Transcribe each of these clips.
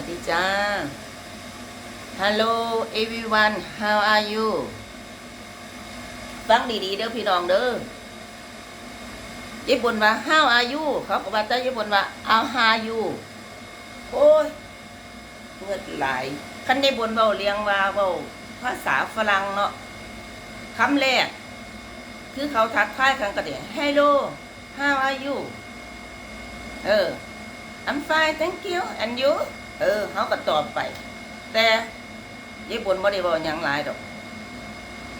วัสดีจ้า Hello everyone how are you ฟังดีๆเด้อพี่น้องเด้อญี่ปุ่นว่า how are you เขาบอกว่าแต่ญี่ปุ่นว่า how are you โอ้ยเงิดหลายคันญี่ปุ่นเว้าเลียงว่าเว้าภาษาฝรั่งเนาะคำแรก คือเขาทักทายกันก็เดี๋ยว hello how are you เออ I'm fine thank you and you เออเขาก็ตอบไป แต่ญี่ปุ่นไม่ได้บอกอย่างไรดอก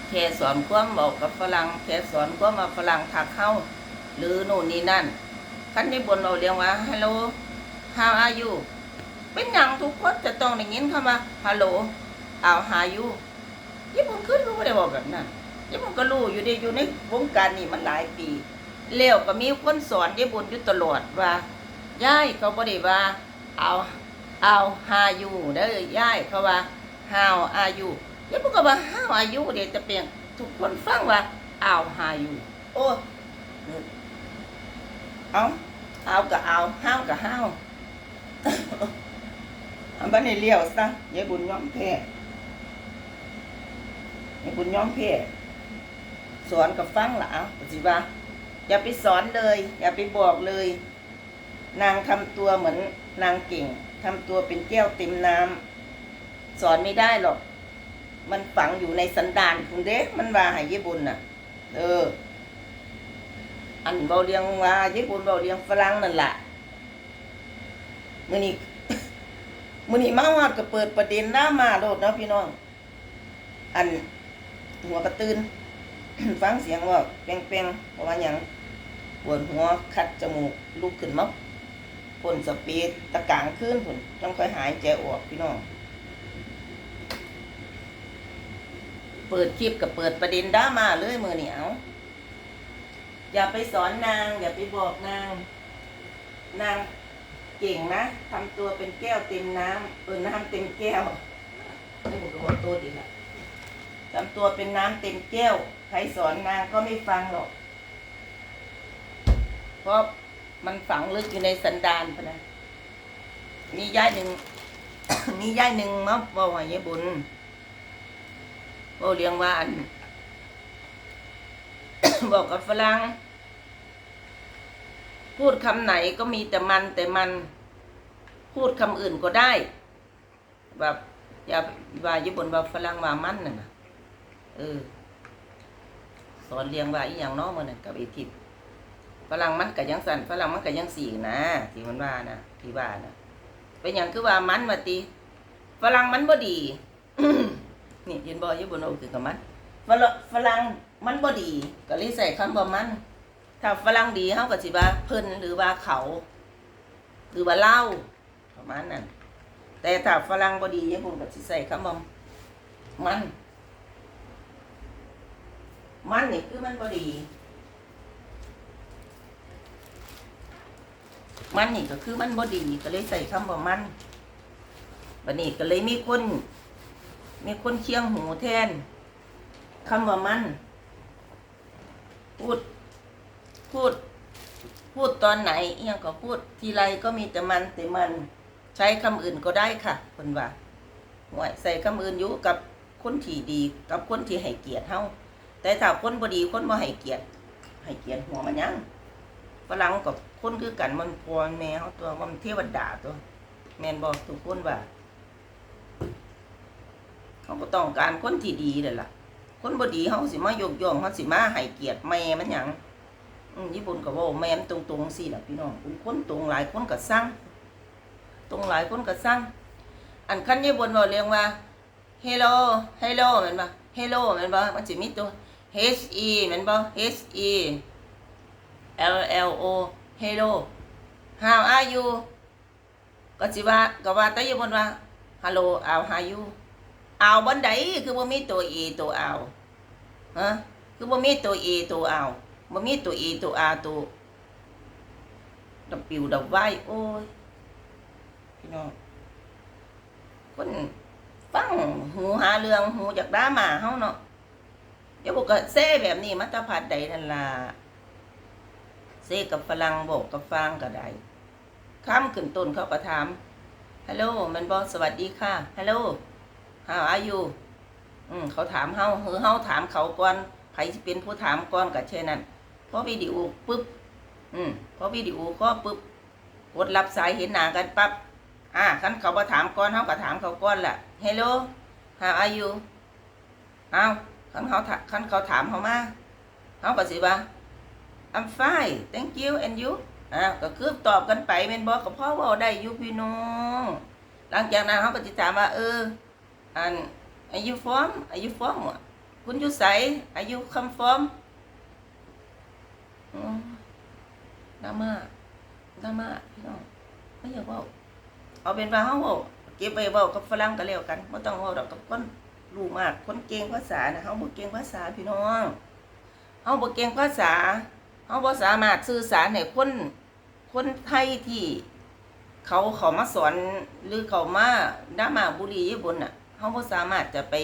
แค่สอนความบอกกับฝรั่งแค่สอนความมาฝรั่งทักเข้า หรือโน่นนี่นั่นคันญี่ปุ่นเราเรียกว่า hello how are you เป็นอย่างทุกคนจะต้องได้ยินคำว่า hello how are you ญี่ปุ่นขึ้นรู้ไม่ได้บอกแบบนั้นญี่ปุ่นก็รู้อยู่ดีอยู่ในวงการนี่มันหลายปีแล้วก็มีคนสอนญี่ปุ่นอยู่ตลอดว่าย่ายเขาบ่ได้ว่าเอา เอาหาอยู่เด้อย่ายเขาว่า how are you แล้วพวกก็ว่า how are you เดี๋ยวจะเปลี่ยนทุกคนฟังว่าเอาหาอยู่โอ้เอาเอาก็เอา how ก็ how อันบันนี้เลี้ยวซะยายบุญย้อมแพ้ยายบุญย้อมแพ้สอนกับฟังละเอาสิว่าอย่าไปสอนเลย อย่าไปบอกเลย นางทำตัวเหมือนนางเก่ง ทำตัวเป็นแก้วเต็มน้ำสอนไม่ได้หรอก มันฝังอยู่ในสันดานคุณเด้ มันว่าให้ญี่ปุ่นน่ะ เออ อันเบาเรียงว่าญี่ปุ่นเบาเรียงฝรั่งนั่นแหละมือนี้มือนี้มาฮอดก็เปิดประเด็นดรามาโลดนะพี่น้อง อันหัวกระตือนฟังเสียงว่าแป้งๆเพราะว่าหยังปวดหัวคัดจมูกลุกขึ้นมา พ่นสเปีดตะกางขึ้นผุนต้องค่อยหายใจออกพี่น้อง เปิดคลิปกับเปิดประเด็นดรามาเลยมือเหนียวอย่าไปสอนนาง อย่าไปบอกนาง นางเก่งนะทำตัวเป็นแก้วเต็มน้ำเออน้ำเต็มแก้วไม่ผมก็บอกตัวดีละทำตัวเป็นน้ำเต็มแก้ว ใครสอนนางก็ไม่ฟังหรอกเพราะ มันฝังลึกอยู่ในสันดานพนะมีย่ายหนึ่ง มีย่ายหนึ่งมาบอกว่าเยบุญบอกเรียงว่าอัน บอกกับฝรั่งพูดคำไหนก็มีแต่มันแต่มันพูดคำอื่นก็ได้ แบบอย่าว่าญี่ปุ่นว่าฝรั่งว่ามันน่ะนะเออ สอนเรียงว่าอีอย่างน้อมันน่ะกับไอทิพย์ ฝรั่งมันก็ยังสั่นฝรั่งมันก็ยังสีนะที่มันว่านะที่ว่านะเป็นอย่างคือว่ามันมาตีฝรั่งมันบ่ดีนี่ยินบอยี่บนโอคือกับมันฝรั่งฝรั่งมันบ่ดี ก็เลยใส่คำว่ามัน ถ้าฝรั่งดีเฮาก็สิว่าเพิ่นหรือว่าเขา หรือว่าเล่าประมาณนั้นแต่ถ้าฝรั่งบ่ดีญี่ปุ่นก็สิใส่คำว่ามัน มันนี่คือมันบ่ดี มันนี่ก็คือมันบ่ดีก็เลยใส่คำว่ามันบัดนี้ก็เลยมีคนมีคนเคียงหูแทนคำว่ามัน พูด พูด พูดตอนไหนเอียงก็พูด ทีไรก็มีแต่มันแต่มัน ใช้คำอื่นก็ได้ค่ะคนว่าห่วยใส่คำอื่นอยู่กับคนที่ดี กับคนที่ให้เกียรติเฮาแต่ถ้าคนบ่ดีคนบ่ให้เกียรติให้เกียรติหัวมันยังฝรั่งกับ คนคือกันมันพอแม่เขาตัวมันเทวดาตัว แมนบอกทุกคนว่าเขาก็ต้องการคนที่ดีเลยล่ะ คนบดีเขาสิมายกย่องเขาสิมาให้เกียรติแม่มันหยังญี่ปุ่นก็บอกแม่มันตรงๆสิล่ะพี่น้องคุณคนตรงหลายคนก็สร้างตรงหลายคนก็สร้างอันคันญี่ปุ่นบอกเรียกว่า hello hello แมันบ่ hello แมันบ่มันสิมีตัว h e มันบ่ h e L L O Hello How are you ก็สิว่าก็ว่าแต่อยู่บนว่า Hello How are you เอาบนใดคือบ่มีตัว E ตัวเอาฮะคือบ่มีตัว E ตัวเอาบ่มีตัว E ตัว R ตัวดับปิวดับไว้โอ้ยพี่น้องคนฟังหูหาเรื่องหูอยากด่าหมาเฮาเนาะเดี๋ยวบอกก็เซ่แบบนี้มาแตาพัดใดนั่นล่ะ เซกับฝรั่งบอกกับฟางก็ได้ข้ามขึ้นต้นเขาก็ถามฮัลโหลมันบอกสวัสดีค่ะฮัลโหล how are you อืมเขาถามเฮาเฮอเฮาถามเขาก่อนใครเป็นผู้ถามก่อนก็เช่นนั้นพอวิดีโอปุ๊บ อืมพอวิดีโอก็ปุ๊บกดรับสายเห็นหน้ากันปั๊บอ่าคันเขามาถามก่อนเฮาก็ถามเขาก่อนละ hello how are you เอาคันเขาถาคันเขาถามเขามาเฮาก็สิว่า I'm fine thank you and you อ่าก็คือตอบกันไปแม่นบ่ก็เพราะว่าได้อยู่พี่น้อง หลังจากนั้นเขาก็จะถามว่า เออ อัน are you from are you from อะคุณอยู่ไส are you come from อืมดราม่าดราม่าพี่น้องไม่อยากว่าเอาเป็นว่าเขาเว้าเก็บไปเว้ากับฝรั่งก็แล้วกันไม่ต้องว้าดอกกับคนรู้มาก คนเก่งภาษานะเขาบ่เก่งภาษาพี่น้องเขาบ่เก่งภาษา เขาบ่สามารถสื่อสารให้คนคนไทยที่ เขาเขามาสอนหรือเขามาดามาบุรีญี่ปุ่นน่ะเขาบ่สามารถจะไป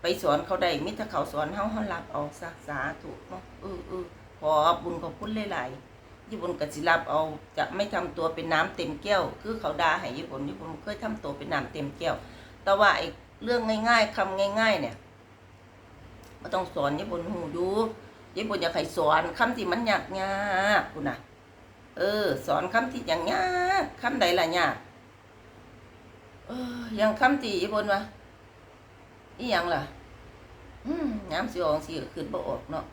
ไปสอนเขาได้มิถ้าเขาสอนเขาเขารับเอาซะสาถูกเนาะเออเออขอบุญขอบคุณหลายๆญี่ปุ่นก็สิรับเอาจะไม่ทำตัวเป็นน้ำเต็มแก้ว คือเขาด่าให้ญี่ปุ่นญี่ปุ่นเคยทำตัวเป็นน้ำเต็มแก้ว แต่ว่าไอ้เรื่องง่าย ๆคำง่าย ๆ เนี่ยไม่ต้องสอนญี่ปุ่นหูดู ญี่ปุ่นอยากให้สอนคำที่มันยากยากคุณนะเออ สอนคำที่อย่างยากคำใดล่ะยากเอออย่างคำที่ญี่ปุ่นว่าอีหยังล่ะ อืมยามสิออกสิขึ้นบ่ออกเนาะ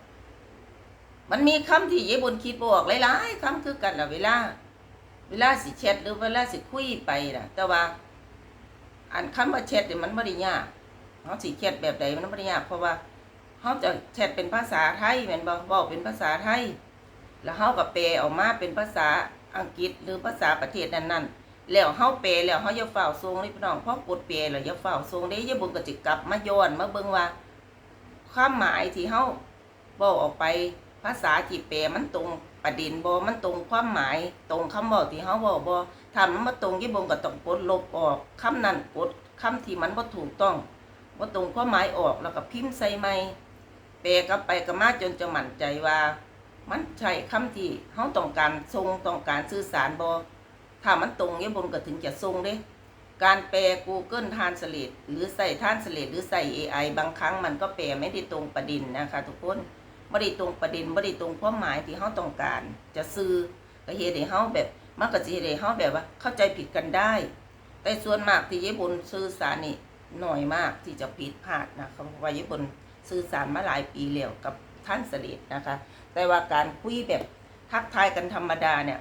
มันมีคำที่ญี่ปุ่นคิดบ่ออกหลายๆคำคือกันล่ะเวลาเวลาสิแชทหรือเวลาสิคุยไปน่ะ แต่ว่าอันคำว่าแชทเนี่ยมันบ่ได้ยากเฮาสิแชทแบบใดมันบ่ได้ยากเพราะว่า เฮาจะแชทเป็นภาษาไทยแม่นบ่เว้าเป็นภาษาไทย แล้วเฮาก็แปลออกมาเป็นภาษาอังกฤษหรือภาษาประเทศนั้นๆ แล้วเฮาแปลแล้วเฮาอย่าเฝ้าทรงนี่พี่น้องเพอกดแปลแล้วอย่าเฝ้าทรงเด้อย่าบ่ก็สิกลับมาย้อนมาเบิ่งว่า ความหมายที่เฮาเว้าออกไปภาษาที่แปลมันตรงประเด็นบ่มันตรงความหมายตรงคำเว้าที่เฮาเว้าบ่ถ้ามันบ่ตรงยี่บ่ก็ต้องกดลบออกคำนั้นกดคำที่มันบ่ถูกต้องบ่ตรงความหมายออกแล้วก็พิมพ์ใส่ใหม่ ลกลับไปกลับมาจนจะมั่นใจว่า มันใช่คำที่เขาต้องการทรงต้องการสื่อสารบอถ้ามันตรงเนี่ยบนก็ถึงจะทรงเด้ การแปล Google Translate หรือใส่ Translate หรือใส่ AI บางครั้งมันก็แปลไม่ได้ตรงประเด็นนะคะทุกคนไม่ได้ตรงประเด็นไม่ได้ตรงความหมายที่เขาต้องการ จะซื้อก็เฮ็ดเขาแบบมันก็จะเฮ็ดเขาแบบว่าเข้าใจผิดกันได้ แต่ส่วนมากที่ญี่ปุ่นสื่อสารนี่หน่อยมากที่จะผิดพลาดนะคะเพราะว่าญี่ปุ่น สื่อสารมาหลายปีแล้วกับท่านเสด็จนะคะ แต่ว่าการคุยแบบทักทายกันธรรมดาเนี่ย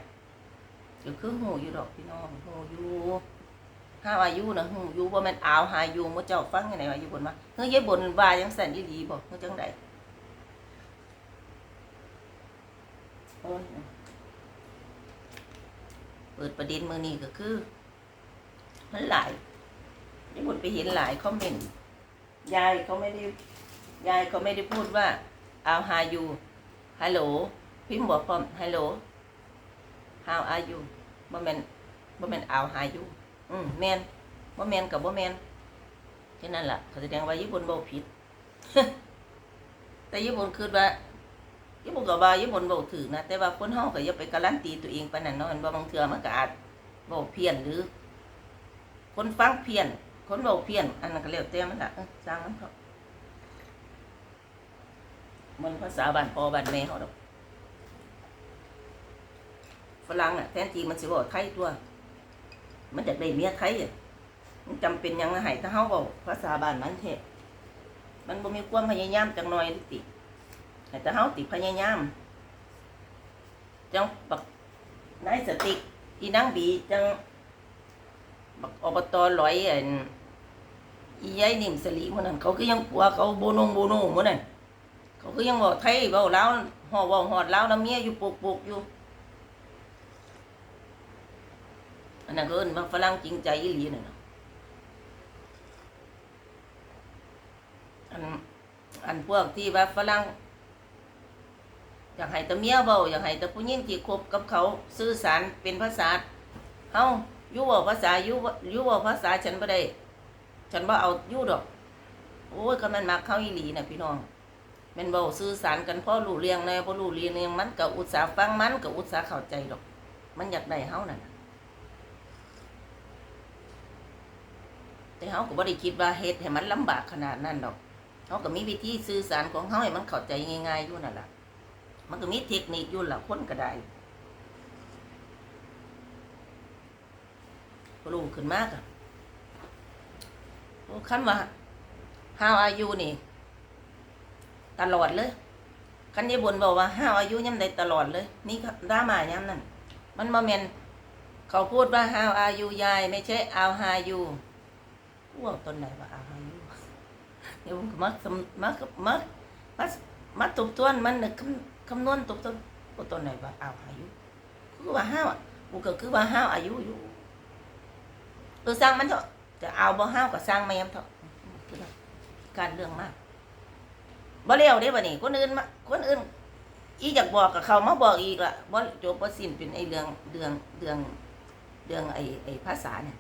ก็คือหูอยู่ดอกพี่น้องหูอยู่ห้าอายุนะหูอยู่ว่ามันอาวหาอยู่มื่อเจ้าฟังยังไงว่าอยู่บนมาเฮ้ยยายบนว่ายังสั่นยี่ดีบอกเฮ้ยจังใดเปิดประเด็นมือนี้ก็คือ มันหลายยายบนไปเห็นหลายคอมเมนต์ยายเขาไม่ได้ ยายเขาไม่ได้พูดว่าเอาวหาอยู่ฮัลโหลพิมพ์บอกพร้อมฮัลโหล how are you บ่แมนบ่แมน how are you อืมแมนบ่แมนกับบ่แมนแค่นั้นล่ะเขาแสดงว่าญี่ปุ่นบ่ผิด แต่ญี่ปุ่นคือว่าญี่ปุ่นก็ว่าญี่ปุ่นบ่ถูกนะแต่ว่าคนเฮาก็อย่าไปการันตีตัวเองปานนั้นเนาะมันบ่บางเทื่อมันก็อาจบ่เพี้ยนหรือ คนฟังเพี้ยน คนเว้าเพี้ยน อันนั้นก็แล้วแต่มันล่ะสร้างมันเถอะ มันภาษาบ้านพ่อบ้านแม่เขาดอกฝรั่งอะแทนที่มันสิบอกไทยตัว มันจะได้เมียไทยอะมันจำเป็นยังไงถ้าเขาบอกภาษาบ้านมันเทะมันบ่มีความพยายามจังหน่อยติให้แต่เขาติพยายามจังบักนายสติกอีนังบีจังบักอบตลอยอันอียายนิ่มสลีมันนั่นเขาคือยังปัวเขาโบนงโบโนมันนั่น เขาคือยังบอกไทยเบาแล้วหอเบาหอดแล้วน้ำเมียอยู่ปลูกปลูกอยู่อันนั้นก็เอิ้นว่าฝรั่งจริงใจอีหลีน่ะเนาะอันอันพวกที่ว่าฝรั่งอยากให้ต่เมียเบาอยากให้ต่ผู้หญิงที่คบกับเขาสื่อสารเป็นภาษาเฮาอยู่เว้าภาษาอยู่อยู่เว้าภาษาฉันบ่ได้ฉันบ่เอาอยู่ดอก โอ้ยก็มันมักเข้าอีหลีน่ะพี่น้อง แม่นเว้าสื่อสารกันพ่อรู้เรื่องแน่บ่อรู้เรื่องเนี่ยมันก็อุตสาห์ฟังมันก็อุตสาห์เข้าใจดอก มันอยากได้เฮานั่นน่ะแต่เขาก็บ่ได้คิดว่าเฮ็ดให้มันลำบากขนาดนั้นดอกเขาก็มีวิธีสื่อสารของเขาให้มันเข้าใจง่ายๆอยู่นั่นแหละมันก็มีเทคนิคอยู่ละคนก็ได้ก็รู้ขึ้นมากอะคันว่า how are you นี่ ตลอดเลยคันยายบนบอกว่า how are you ย่ำใดตลอดเลย นี่ดรามาย่ำนั่นมันมาเมนเขาพูดว่า how are you ยาย ไม่ใช่ how are you ว่าตนไหนว่า how are you เดี๋ยวผมก็มาสำมามามามาตบต้วนมันน่ะคำคำนวณตบต้นว่าตนไหนว่า how are you คือว่า how อะกูก็คือว่า how are you อยู่เออสร้างมันเถอะจะเอาบ่ how ก็สร้างแม่มเถอะคือว่าการเรื่องมาก บ่เลี้ยวเด้บ่นี่คนอื่นมาคนอื่น อีอยากบอกกับเขามาบอกอีกละบ่จบบ่สิ้นเป็นไอ้เรื่องเรื่องเรื่องเรื่องไอ้ไอ้ภาษาเนี่ย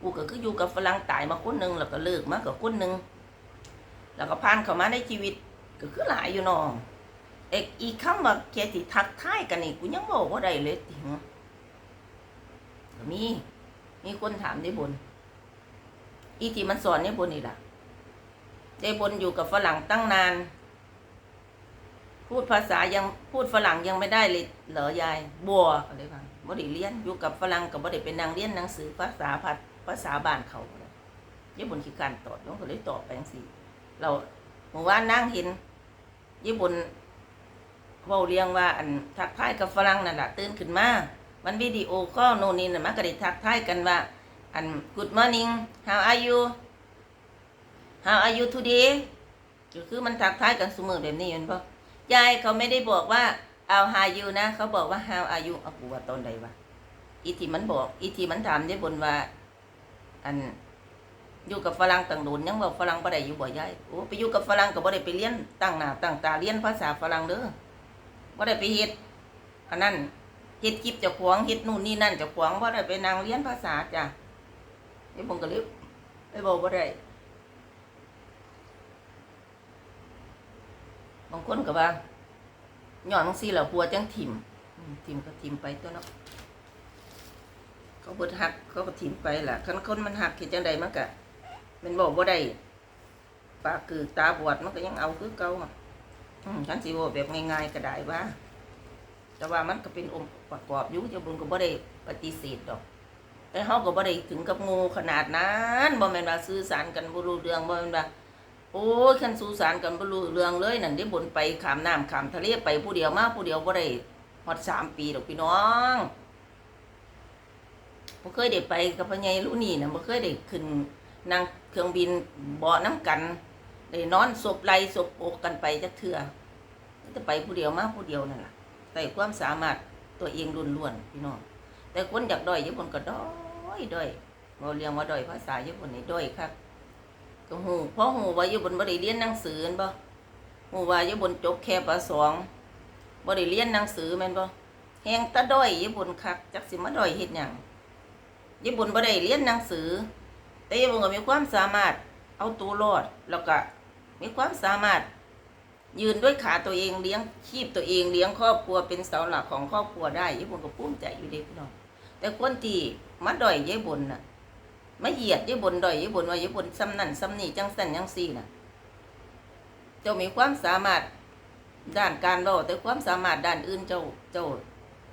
กูก็คืออยู่กับฝรั่งตายมาคนหนึ่งแล้วก็เลิกมากับคนหนึ่งแล้วก็ผ่านเข้ามาในชีวิตก็คือหลายอยู่เนาะเอกอีกคำว่าแค่ที่ทักทายกันนี่กูยังบอกว่าได้เลยติงมีมีคนถามได้บน อีที่มันสอนเนี่ยบนนี่ล่ะยายบนอยู่กับฝรั่งตั้งนาน พูดภาษายังพูดฝรั่งยังไม่ได้เลยเหรอยายบัวอะไรบ้างบ่ได้เรียนอยู่กับฝรั่งกับบ่ได้เป็นนางเรียนหนังสือภาษาพัดภาษาบ้านเขาเยยายบนขี้การตอบน้องก็เลยตอบไปจังซี่เราเมื่อวานนั่งเห็นยายบนเว้าเรียงว่าอันทักทายกับฝรั่งนั่นแหละตื่นขึ้นมามันวิดีโอก็โน่นนี่น่ะมันก็ได้ทักทายกันว่า อัน good morning how are you how are you today ก็คือมันทักทายกันเสมอแบบนี้เห็นปะยายเขาไม่ได้บอกว่า how are you นะ เขาบอกว่า how are you เอากูว่าตอนใดวะอีทีมันบอก อีทีมันถามได้บนว่า อันอยู่กับฝรั่งต่างโดนยังบอกฝรั่งบ่ได้อยู่บ่ยายโอ้ไปอยู่กับฝรั่งก็บ่ได้ไปเรียนตั้งหน้าตั้งตาเรียนภาษาฝรั่งเด้อบ่ได้ไปเฮ็ดอันนั้นเฮ็ดคลิปจ้าของเฮ็ดนู่นนี่นั่นจ้าของบ่ได้ไปนั่งเรียนภาษาจ้ะ ไอ้ผมก็เลยไอ้บอกว่าได้บางคนก็ว่าย้อนบางซี่แล้วปัวจังถิ่มถิ่มก็ถิ่มไปตัวเนาะเขาเบิดหักเขาก็ถิ่มไปล่ะคันคนมันหักเฮ็ดจังใดมันก็มันบอกว่าได้ปากคือตาบอดมันก็ยังเอาคือเก่าอะอืมฉันสิบอกแบบง่ายๆก็ได้ว่า แต่ว่ามันก็เป็นองค์ประกอบอยู่เจ้าบุญก็บ่ได้ปฏิเสธดอก แต่เฮาก็บ่ได้ถึงกับงูขนาดนั้นบ่แม่นว่าสื่อสารกันบ่รู้เรื่องบ่แม่นว่าโอ้ยคันสื่อสารกันบ่รู้เรื่องเลยนั่นเด้บนไปขามน้ำขามทะเลไปผู้เดียวมาผู้เดียวบ่ได้ฮอด3ปีดอกพี่น้องบ่เคยได้ไปกับพ่อใหญ่ลูกนี่นะบ่เคยได้ขึ้นนั่งเครื่องบินเบาะน้ำกันได้นอนศพไหลศพอกกันไปจักเทื่อแต่ไปผู้เดียวมาผู้เดียวนั่นล่ะแต่ความสามารถตัวเองล้วนๆพี่น้องแต่คนอยากด้อยญี่ปุ่นก็ด้อย ด้อยเราเรียกว่าด้อยภาษาญี่ปุ่นนี่ด้อยครับก็หูเพราะหูว่าญี่ปุ่นบ่ได้เรียนหนังสือแม่นบ่หูว่าญี่ปุ่นจบแค่ปสองบ่ได้เรียนหนังสือแม่นบ่แฮงตะด้อยญี่ปุ่นคักจักสิมาด้อยเฮ็ดหยังญี่ปุ่นบ่ได้เรียนหนังสือ แต่ญี่ปุ่นก็มีความสามารถเอาตัวรอดแล้วก็มีความสามารถยืนด้วยขาตัวเองเลี้ยงชีพตัวเองเลี้ยงครอบครัวเป็นเสาหลักของครอบครัวได้ญี่ปุ่นก็ภูมิใจอยู่เด็กน้อง แต่คนที่มาดอยญี่ปุ่นน่ะมาเหยียดญี่ปุ่นดอยญี่ปุ่นว่าญี่ปุ่นซ้ำนั่นซ้ำนี่จังสันจังซี่น่ะ เจ้ามีความสามารถด้านการเว้าแต่ความสามารถด้านอื่นเจ้าเจ้า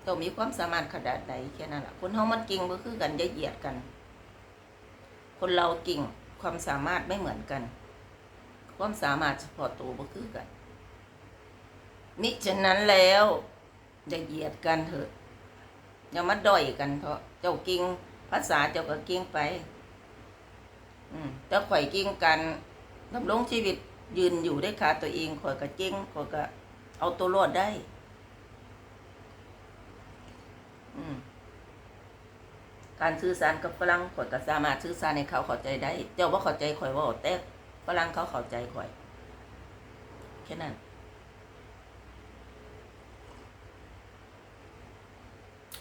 เจ้ามีความสามารถขนาดใดแค่นั้นแหละคนเฮามันเก่งบ่คือกันย่าเหยียดกัน คนเราเก่งความสามารถไม่เหมือนกัน ความสามารถเฉพาะตัวบ่คือกันมิฉะนั้นแล้วอย่าเหยียดกันเถอะ อย่ามาด้อยกันเถอะเจ้าเก่งภาษาเจ้าก็เก่งไป อืมแต่ข่อยเก่งกันดำรงชีวิตยืนอยู่ได้ขาตัวเองข่อยก็เก่งข่อยก็ เอาตัวรอดได้ อืมการสื่อสารกับฝรั่งข่อยก็สามารถสื่อสารให้เขาเข้าใจได้ เจ้าว่าเข้าใจข่อยว่าแต่ฝรั่งเขาเข้าใจข่อยแค่นั้น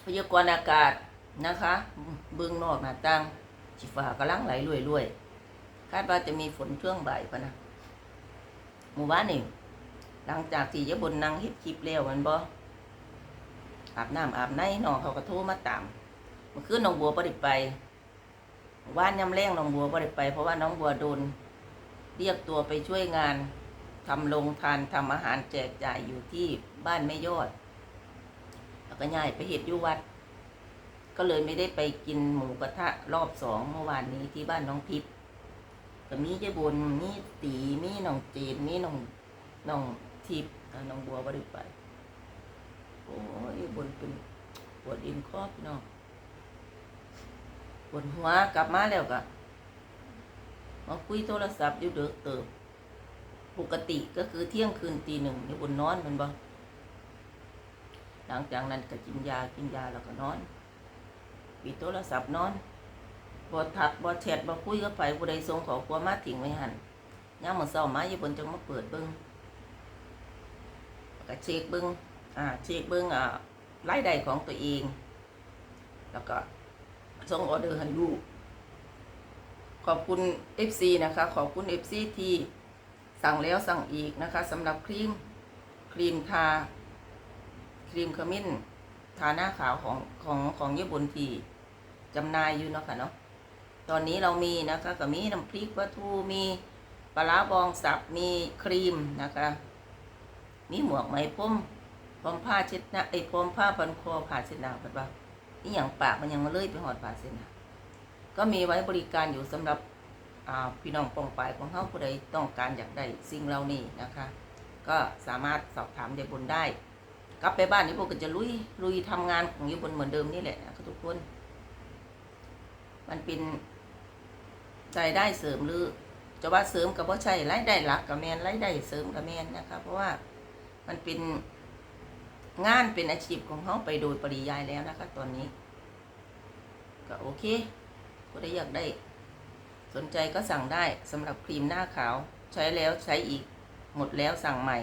พยากรณ์อากาศนะคะ เบื้องนอกหน้าต่างสีฟ้ากำลังไหลรวยๆคาดว่าจะมีฝนช่วงบ่ายปะนะหมู่บ้านนี่หลังจากที่ยะบนนังเฮ็ดคลิปแล้วมันบ่อาบน้ำอาบในน้องเขาก็โทรมาตามเมื่อคืนน้องบัวบ่ได้ไปว่านยำแรงน้องบัวบ่ได้ไป เพราะว่าน้องบัวโดน เรียกตัวไปช่วยงานทำโรงทานทำอาหารแจกจ่ายอยู่ที่บ้านแม่ยอด แล้วก็ย้ายไปเฮ็ดอยู่วัด ก็เลยไม่ได้ไปกินหมูกระทะรอบสองเมื่อวานนี้ที่บ้านน้องทิพย์ก็มีเจ้บนมีตีมีน้องจีนมีน้องน้องทิพย์น้องบัวบ่ได้ไปโอ้ยบนเป็นปวดอินครอบพี่น้องปวดหัวกลับมาแล้วก็มาคุยโทรศัพท์อยู่เด้อเติบปกติก็คือเที่ยงคืนตีหนึ่งนี่บนนอนมันบ่ หลังจากนั้นก็กินยากินยาแล้วก็นอนปิดโทรศัพท์นอนบ่ทักบ่แชทบ่คุยกับไผผู้ใดส่งขอความมาทิ้งไว้หันยามมื้อเช้ามาอยู่บนจังมาเปิดเบิ่งก็เช็คเบิ่งอ่าเช็คเบิ้งอ่ารายได้ของตัวเอง แล้วก็ส่งออเดอร์ให้ลูกขอบคุณ FC นะคะ ขอบคุณ FC ที่สั่งแล้วสั่งอีกนะคะสำหรับครีมครีมทา รีมขมิ้นทาหน้าขาวของของของญี่ปุ่นที่จำหนายอยู่เนาะค่ะเนาะตอนนี้เรามีนะคะก็มีน้ำพริกปลาทูมีปลาร้าบองสับมีครีมนะคะ มีหมวกไหมพรมพร้อมผ้าเช็ดหน้าไอ้พร้อมผ้าพันคอผ่าเช็ดหน้าเพิ่นว่าอีหยังปากมันยังมาเลยไปหอดผ่าเช็ดหน้าก็มีไว้บริการอยู่สำหรับอ่าพี่น้องปองปายของเฮาผู้ใดต้องการอยากได้สิ่งเหล่านี้นะคะ ก็สามารถสอบถามยายบุญได้ กลับไปบ้านนี่พวกก็จะลุยลุยทำงานของยายบุญเหมือนเดิมนี่แหละนะคะทุกคน มันเป็นรายได้เสริมหรือจะว่าเสริมก็บ่ใช่รายได้หลักกับแมนรายได้เสริมกับแมนนะคะเพราะว่ามันเป็นงานเป็นอาชีพของเขาไปโดยปริยายแล้วนะคะ ตอนนี้ ก็โอเคก็ได้อยากได้ สนใจก็สั่งได้สำหรับครีมหน้าขาว ใช้แล้วใช้อีก หมดแล้วสั่งใหม่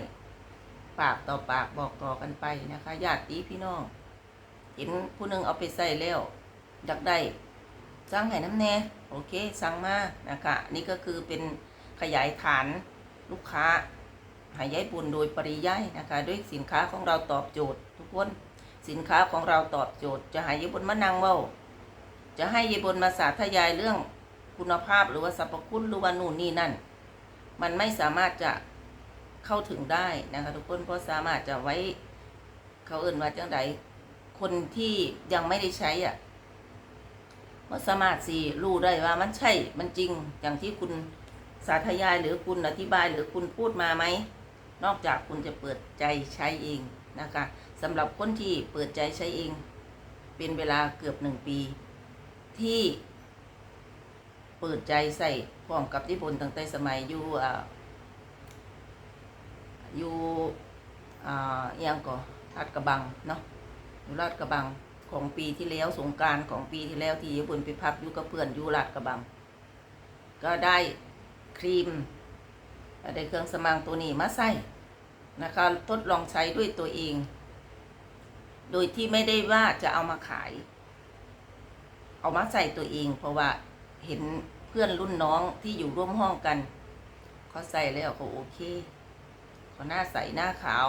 ปากต่อปากบอกต่อกันไปนะคะญาติพี่น้องเห็นผู้หนึงเอาไปใส่แล้วอยากได้สั่งให้น้ำแน่โอเคสั่งมานะคะนี่ก็คือเป็นขยายฐานลูกค้าหายายบุญโดยปริยายนะคะ ด้วยสินค้าของเราตอบโจทย์ ทุกคนสินค้าของเราตอบโจทย์ จะหายายบุญมานั่งเว้าจะให้ยายบุญมาสาธยายเรื่องคุณภาพหรือว่าสรรพคุณหรือว่านู่นนี่นั่น มันไม่สามารถจะ เข้าถึงได้นะคะทุกคนเพราะสามารถจะไว้เขาเอื่นว่าจังไดคนที่ยังไม่ได้ใช้อะมันสามารถสิรู้ได้ว่ามันใช่มันจริงอย่างที่คุณสาธยายหรือคุณอธิบายหรือคุณพูดมาไหมนอกจากคุณจะเปิดใจใช้เองนะคะสำหรับคนที่เปิดใจใช้เอง เป็นเวลาเกือบหนึ่งปี ที่เปิดใจใส่พร้อมกับที่บนตั้งแต่สมัยอยู่ อยู่อ่าอิหยังก่อลาดกระบังเนาะอยู่ลาดกระบังของปีที่แล้วสงการของปีที่แล้วที่ญี่ปุ่นไปพักอยู่กับเพื่อนอยู่ลาดกระบัง ก็ได้ครีมได้เครื่องสมางตัวนี้มาใส่นะคะทดลองใช้ด้วยตัวเอง โดยที่ไม่ได้ว่าจะเอามาขาย เอามาใส่ตัวเอง เพราะว่าเห็นเพื่อนรุ่นน้องที่อยู่ร่วมห้องกันเขาใส่แล้วเขาโอเค เขาหน้าใสหน้าขาว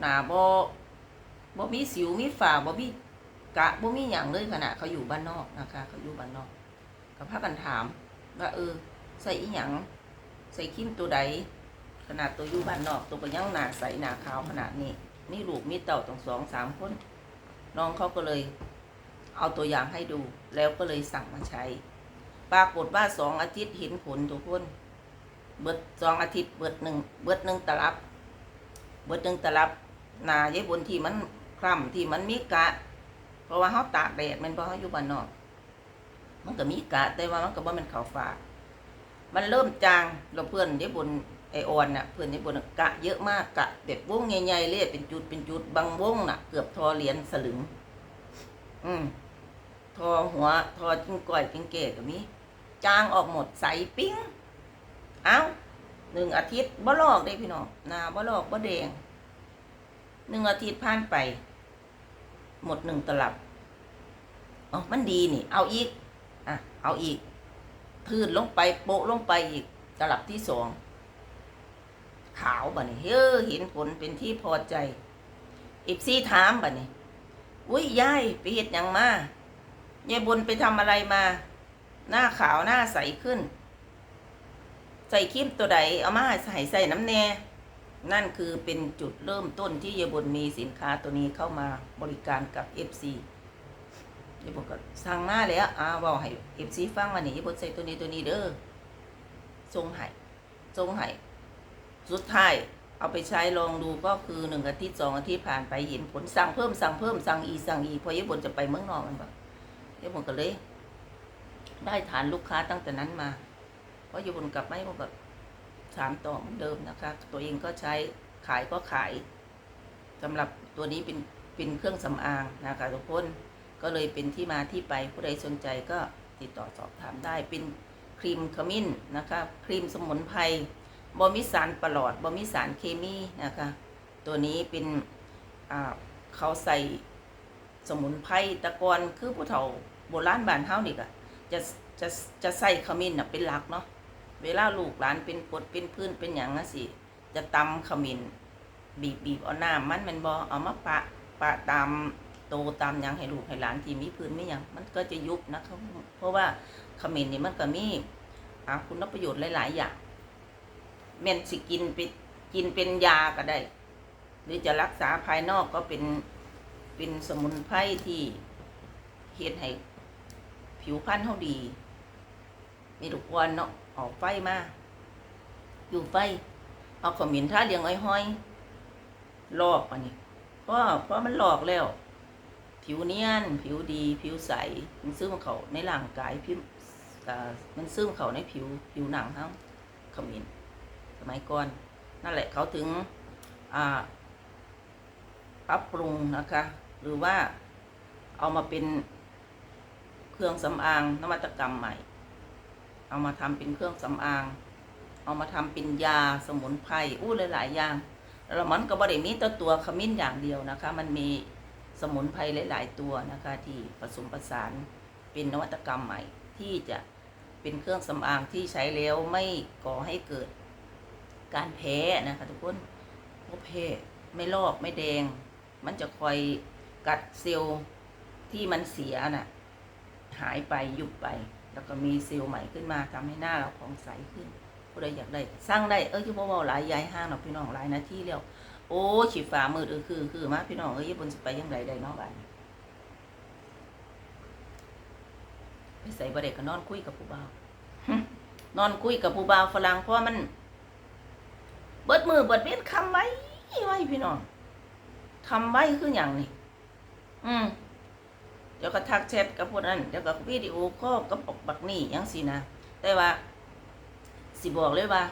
หน้าบ่บ่มีสิวมีฝ่าบ่มีกะบ่มีอย่างเลยขณะเขาอยู่บ้านนอกนะคะเขาอยู่บ้านนอกก็พากันถามว่าเออ ใส่อีหยังใส่ครีมตัวใดขนาดตัวอยู่บ้านนอก ตัวก็ยังหนาใสหนาขาวขนาดนี้นี่ลูกมีเต่าตั้งสองสามคน น้องเขาก็เลย เอาตัวอย่างให้ดู แล้วก็เลยสั่งมาใช้ ปรากฏว่าสองอาทิตย์เห็นผลทุกคน เบิดสองอาทิตย์เบิดหนึ่งเบิดหนึ่งตลับ เบิดหนึ่งตลับนายายบนที่มันคล้ำที่มันมีกะ เพราะว่าเขาตากแดดมันเพราะเขาอยู่บ้านนอก มันก็มีกะแต่ว่ามันก็บ่แมันเขาฝากมันเริ่มจางเราเพื่อนญี่ปุ่นไอออนน่ะเพื่อนญี่ปุ่นกะเยอะมากกะแบบวงใหญ่ๆเลยเป็นจุดเป็นจุดบางวงน่ะ เกือบทอเหรียญสลึง อืมทอหัวทอจิ้งก้อยจิ้งเกตก็มีจางออกหมดใสปิ้ง เอ้าหนึ่งอาทิตย์บ่ลอกได้พี่น้องนาบ่ลอกบ่แดงหนึ่งอาทิตย์ผ่านไป หมดหนึ่งตลับอ๋อมันดีนี่ เอาอีกอะเอาอีกพืชลงไปโปะลงไปอีกตลับที่สองขาวบ่นี่เฮ้อเห็นผลเป็นที่พอใจอีฟซี่ถามบ่นี่อุ้ยยายไปเฮ็ดยังมายายบนไปทำอะไรมา หน้าขาวหน้าใสขึ้น ใส่ครีมตัวใดเอามาใส่ใส่น้ำแน่นั่นคือเป็นจุดเริ่มต้นที่ยายบุนมีสินค้าตัวนี้เข้ามาบริการกับ FC ยายบุนก็สั่งมาแล้วอ่าบอกให้ FC ฟังว่านี่ยายบุนใส่ตัวนี้ตัวนี้เด้อทรงให้ทรงให้สุดท้ายเอาไปใช้ลองดูก็คือหนึ่งอาทิตย์สองอาทิตย์ผ่านไปเห็นผลสั่งเพิ่มสั่งเพิ่มสั่งอีสั่งอีพอยายบุนจะไปเมืองนอกมันบบยายบนก็เลย ได้ฐานลูกค้าตั้งแต่นั้นมา เพราะยายบนกลับไม่บอกแบถามต่อเหมือนเดิมนะคะ ตัวเองก็ใช้ขายก็ขายสำหรับตัวนี้เป็นเป็นเครื่องสำอางนะคะทุกคนก็เลยเป็นที่มาที่ไปผู้ใดสนใจก็ติดต่อสอบถามได้เป็นครีมขมิ้นนะคะครีมสมุนไพรบอมิสารประหลอดบอมิสารเคมีนะคะ ตัวนี้เป็นเขาใส่สมุนไพรตะกอนคือผู้เฒ่าโบราณบ้านเฮานี่ก็จะจะจะใส่ขมิ้นนะเป็นหลักเนาะ เวลาลูกหลานเป็นปดเป็นพื้นเป็นหยังนะสิ จะตำขมิ้นบีบบีบเอาหน้ำมันมันบอเอามาปะปะตามโตตามยังให้ลูกให้หลานที่มีพื้นไม่ยังมันก็จะยุบนะครับเพราะว่าขมิ้นนี่มันก็มีอ่าคุณประโยชน์หลาย ๆ อย่างแม่นสิกินไปกินเป็นยาก็ได้ หรือจะรักษาภายนอกก็เป็นเป็นสมุนไพรที่เฮ็ดให้ผิวพรรณเขาดี มีทุกวันเนาะ ออกไฟมา อยู่ไฟ เอาขมิ้นท่าเลี้ยงอ้อยห้อยลอกอันนี้เพราะเพราะมันหลอกแล้ว ผิวเนียน ผิวดี ผิวใส มันซึมเขาในร่างกายผิวมันซึมเขาในผิวผิวหนังเขาขมิ้นสมัยก่อน นั่นแหละเขาถึงอ่าปรับปรุงนะคะ หรือว่าเอามาเป็นเครื่องสำอางนวัตกรรมใหม่ เอามาทำเป็นเครื่องสำอาง เอามาทำเป็นยาสมุนไพรอู้หลายๆอย่างแล้วมันก็บริมีตัวตัวขมิ้นอย่างเดียวนะคะ มันมีสมุนไพรหลาย ๆ ตัวนะคะ ที่ผสมผสานเป็นนวัตกรรมใหม่ ที่จะเป็นเครื่องสำอางที่ใช้แล้วไม่ก่อให้เกิดการแพ้นะคะทุกคนว่าแพ้ไม่ลอกไม่แดง มันจะคอยกัดเซลล์ที่มันเสียน่ะหายไปยุบไป แล้วก็มีเซลล์ใหม่ขึ้นมาทำให้หน้าเราผ่องใสขึ้นผู้ใดอยากได้สร้างได้เออที่พ่อบอกหลายยายห้างเนาะพี่น้องหลายนาทีแล้วโอ้ฉีฟ้ามืดเออคือคือมาพี่น้องเอ้ยบนสิไปยังไงได้เนาะบ้านนี้ไปใส่บะเด็กก็นอนคุยกับผู้บ่าวนอนคุยกับผู้บ่าวฝรั่งเพราะว่ามัน เบิดมือเบิดเบ็ดคำไว้ไว้พี่น้องคำไว้คืออย่างนี้อืม เดี๋ยวก็ทักแชทกับพวกนั้นเดี๋ยวก็วิดีโอคอกับปกบักนี่ยังสินะ แต่ว่า สิบอกเลยว่า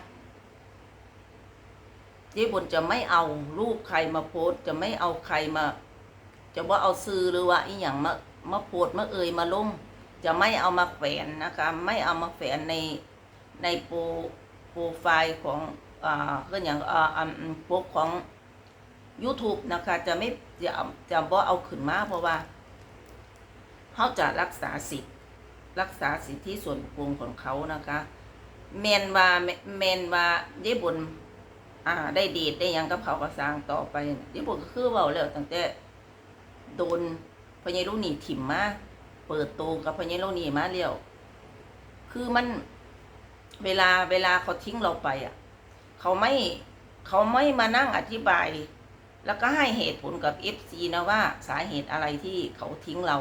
เจ๊บนจะไม่เอารูปใครมาโพสจะไม่เอาใครมา จะว่าเอาซื้อหรือว่าอีหยังมามาโพสมาเอ่ยมาลงจะไม่เอามาแฝนนะคะ ไม่เอามาแฝนในในโปรโปรไฟล์ของอ่าก็อย่างอ่าอันโปรของ YouTube นะคะ จะไม่จะจะบ่เอาขึ้นมาเพราะว่า เขาจะรักษาสิทธิ์รักษาสิทธิส่วนบุคคลของเขานะคะแมนว่าแมนว่าเย่บนอ่า ได้ดีดได้ยังกับเขาก็สางต่อไปเย่บนก็คือเว่าแล้วตั้งแต่โดนพญารุนีถิ่มมาเปิดโตกับพญาโลนีมาเรียวคือมันเวลาเวลาเขาทิ้งเราไปอะ เขาไม่เขาไม่มานั่งอธิบาย แล้วก็ให้เหตุผลกับเอฟซีนะว่าสาเหตุอะไรที่เขาทิ้งเรา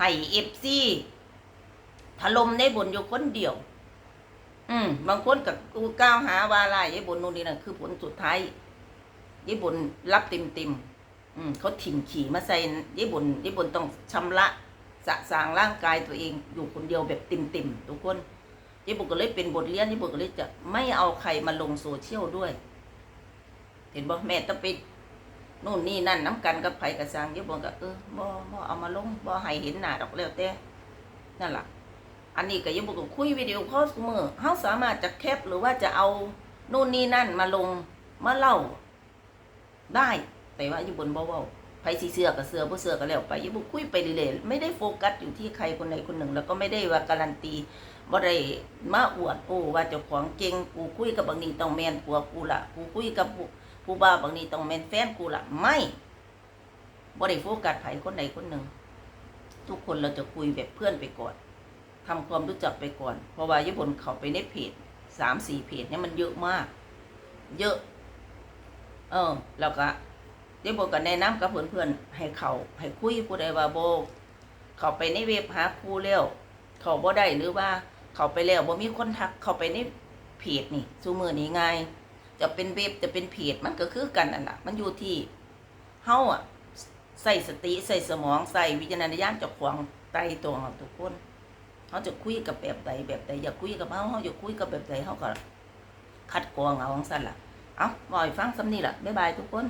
ให้เอฟซีถล่มในบนอยู่คนเดียว อืม บางคนกับกูก้าวหาว่าอะไรยายบนนู่นนี่นั่นคือผลสุดท้ายยายบนรับเต็มเต็มอืมเขาถิ่มขี่มาใส่ยายบนยายบนต้องชำระสะสางร่างกายตัวเองอยู่คนเดียวแบบติ่มทุกคนยี่บุกก็เลยเป็นบทเรียนยี่บุกก็เลยจะไม่เอาใครมาลงโซเชียลด้วย เห็นบ่แม่ต้องไป นู่นนี่นั่นน้ำกันกับไผกับสางยี่บุกก็เออบ่บ่เอามาลงบ่ให้เห็นหน้าดอกแล้วแต่นั่นล่ะ อันนี้ก็ยี่บุกก็คุยวิดีโอคอลเสมอเฮาสามารถจะแคปหรือว่าจะเอานู่นนี่นั่นมาลงมาเล่า ได้แต่ว่าอยู่บนบ่เว้าไผสีเสือกับเสือผู้เสือก็แล้วไปยิ่บุคุยไปเรื่อยๆไม่ได้โฟกัสอยู่ที่ใครคนใดคนหนึ่ง แล้วก็ไม่ได้ว่าการันตีบ่ได้มาอวดโอ้ว่าเจ้าของเก่งกูคุยกับบางนี้ต้องแมนผัวกูละกูคุยกับ ผู้ผู้บ่าวบางนี้ต้องแมนแฟนกูละไม่บ่ได้โฟกัสไผคนใดคนหนึ่ง ทุกคนเราจะคุยแบบเพื่อนไปก่อนทำความรู้จักไปก่อน เพราะว่าญี่ปุ่นเขาไปในเพจสามสี่เพจเนี่ยมันเยอะมาก เยอะ เออ แล้วก็ญี่ปุ่นก็แนะนำกับเพื่อนๆให้เขาให้คุยผู้ใดว่าโบเขาไปในเว็บหาครูแล้วเขาบ่ได้หรือว่าเขาไปแล้วบ่มีคนทักเขาไปในเพจนี่ซูมือนี้ไง จะเป็นเว็บจะเป็นเพจมันก็คือกันนั่นแหละมันอยู่ที่เฮาอะใส่สติใส่สมองใส่วิจารณญาณจ้าของไตรตรองเอาทุกคนเขาจะคุยกับแบบใดแบบใดอยากคุยกับเขาเขาอยากคุยกับแบบใดเขาก็คัดกรองเอาของสั่นล่ะ เอาบ่อยฟังสำนี่ล่ะบ๊ายบายทุกคน